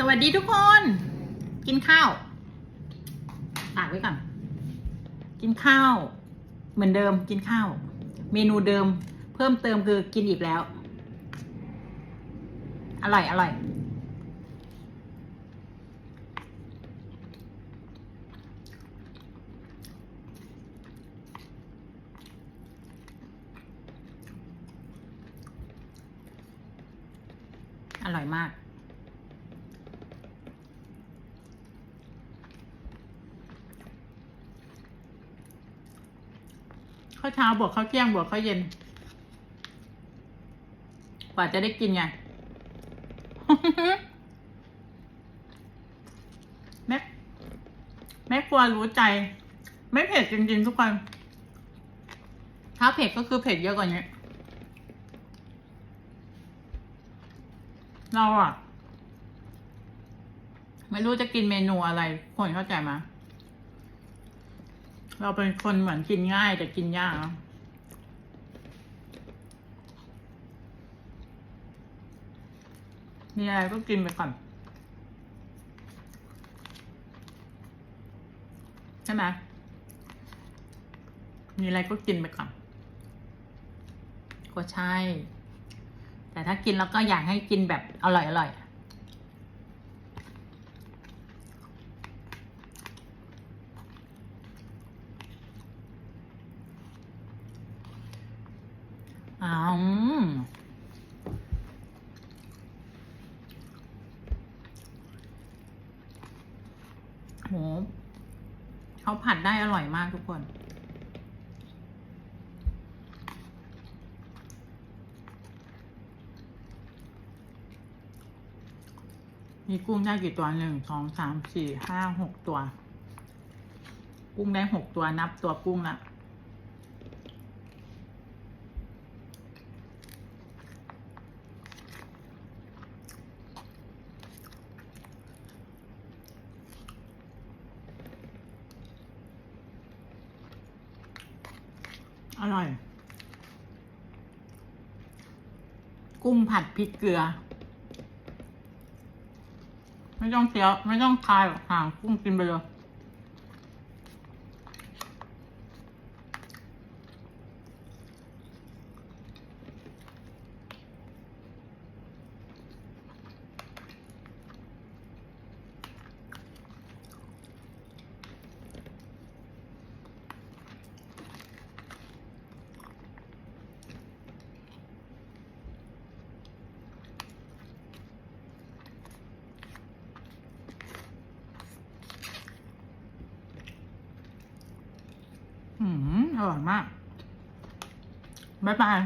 สวัสดีทุกคน กินข้าวตากไว้ก่อน กินข้าว เหมือนเดิมกินข้าว เมนูเดิม เพิ่มเติมคือกินอีกแล้ว อร่อย อร่อย อร่อยมาก ข้าวเช้าบวกข้าวเที่ยงบวกข้าวเย็น กว่าจะได้กินไง แม่แม่ครัวรู้ใจ ไม่เผ็ดจริงๆทุกคน ถ้าเผ็ดก็คือเผ็ดเยอะกว่านี้ เราอะไม่รู้จะกินเมนูอะไร คนเข้าใจไหมย เราเป็นคนเหมือนกินง่ายแต่กินยาก มีอะไรก็กินไปก่อน ใช่ไหม มีอะไรก็กินไปก่อน ก็ใช่ แต่ถ้ากินแล้วก็อยากให้กินแบบอร่อยอร่อย อ้าวโหเขาผัดได้อร่อยมากทุกคนมีกุ้งได้กี่ตัวหนึ่งสองสามสี่ห้าหกตัว กุ้งได้หกตัวนับตัวกุ้งละ อร่อย กุ้งผัดพริกเกลือ ไม่ต้องเคี้ยว ไม่ต้องคายหรอกหางกุ้งกินไปเลยอืม อร่อยมาก บ๊ายบาย